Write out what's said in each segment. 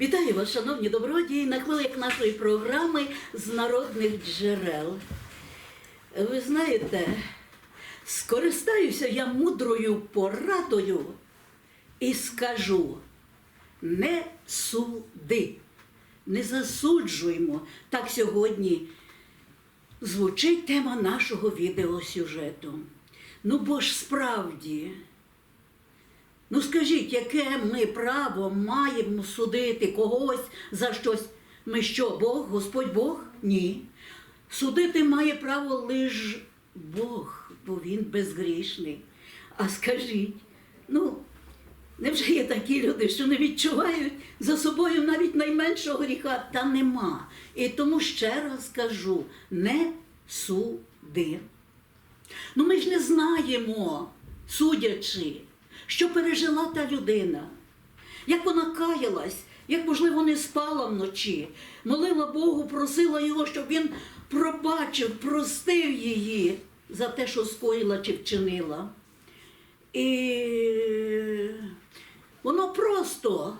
Вітаю вас, шановні добродії, на хвилях нашої програми з народних джерел. Ви знаєте, скористаюся я мудрою порадою і скажу: не суди, не засуджуймо. Так сьогодні звучить тема нашого відеосюжету. Ну бо ж справді. Ну скажіть, яке ми право маємо судити когось за щось? Ми що, Бог, Господь Бог? Ні. Судити має право лише Бог, бо Він безгрішний. А скажіть, ну, невже є такі люди, що не відчувають за собою навіть найменшого гріха? Та нема. І тому ще раз кажу: не суди. Ну ми ж не знаємо, судячи, що пережила та людина, як вона каялась, як, можливо, не спала вночі, молила Богу, просила його, щоб він пробачив, простив її за те, що скоїла чи вчинила. І воно просто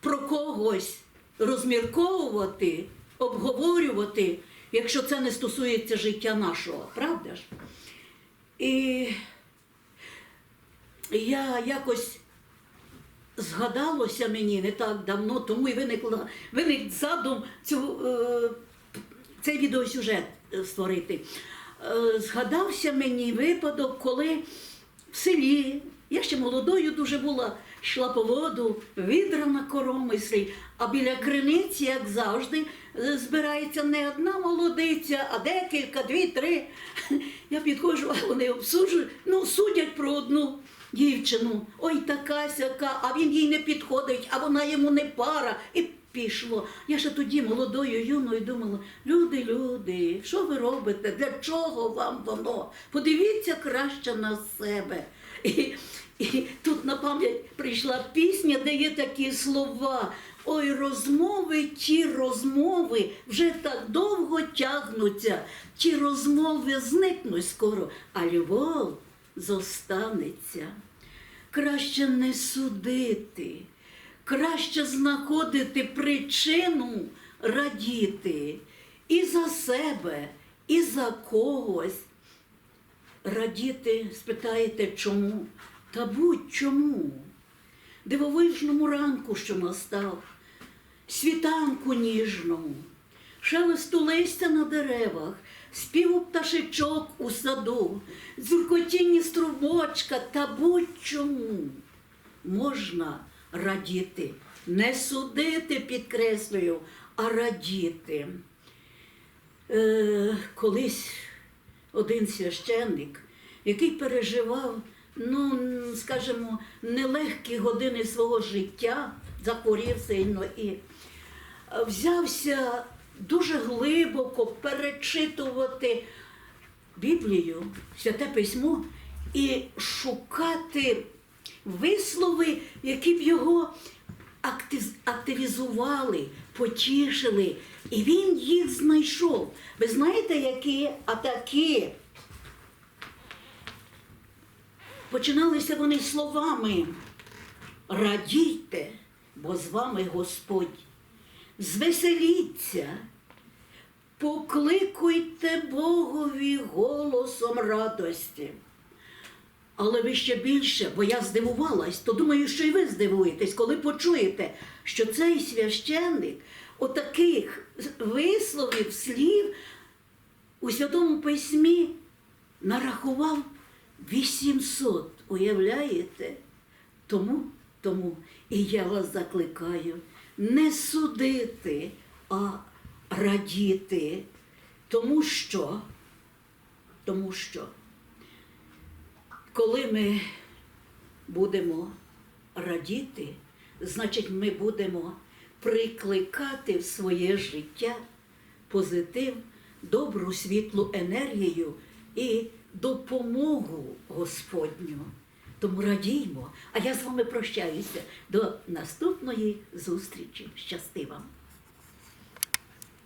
про когось розмірковувати, обговорювати, якщо це не стосується життя нашого, правда ж? І я якось згадалося мені не так давно, тому і виникла, виник задум цю, е, цей відеосюжет е, створити. Е, згадався мені випадок, коли в селі, я ще молодою дуже була, йшла по воду, відра на коромислі, а біля криниці, як завжди, збирається не одна молодиця, а декілька, дві, три. Я підходжу, а вони обсуджують, ну, судять про одну дівчину. Ой, така сяка, а він їй не підходить, а вона йому не пара. І пішло. Я ще тоді молодою юною думала: люди, люди, що ви робите? Для чого вам воно? Подивіться краще на себе. І, і тут на пам'ять прийшла пісня, де є такі слова. Ой, розмови, ті розмови вже так довго тягнуться, ті розмови зникнуть скоро, а любов зостанеться. Краще не судити, краще знаходити причину радіти і за себе, і за когось. Радіти, спитаєте, чому? Та будь-чому. Дивовижному ранку, що настав, світанку ніжному, шелесту листя на деревах, співу пташечок у саду, дзюркотінні струмочка та будь-чому можна радіти, не судити, підкреслюю, а радіти. Е, колись один священник, який переживав, ну, скажімо, нелегкі години свого життя, захворів сильно і е, взявся дуже глибоко перечитувати Біблію, святе письмо і шукати вислови, які б його активізували, потішили. І він їх знайшов. Ви знаєте, які атаки? Починалися вони словами Радійте, бо з вами Господь. Звеселіться, покликуйте Богові голосом радості. Але ви ще більше, бо я здивувалась, то думаю, що і ви здивуєтесь, коли почуєте, що цей священник отаких висловів, слів у Святому Письмі нарахував 800. Уявляєте? Тому, тому і я вас закликаю не судити, а радіти. Тому що, тому що коли ми будемо радіти, значить ми будемо прикликати в своє життя позитив, добру світлу енергію і допомогу Господню. Тому радіймо, а я з вами прощаюся до наступної зустрічі. Щасти вам!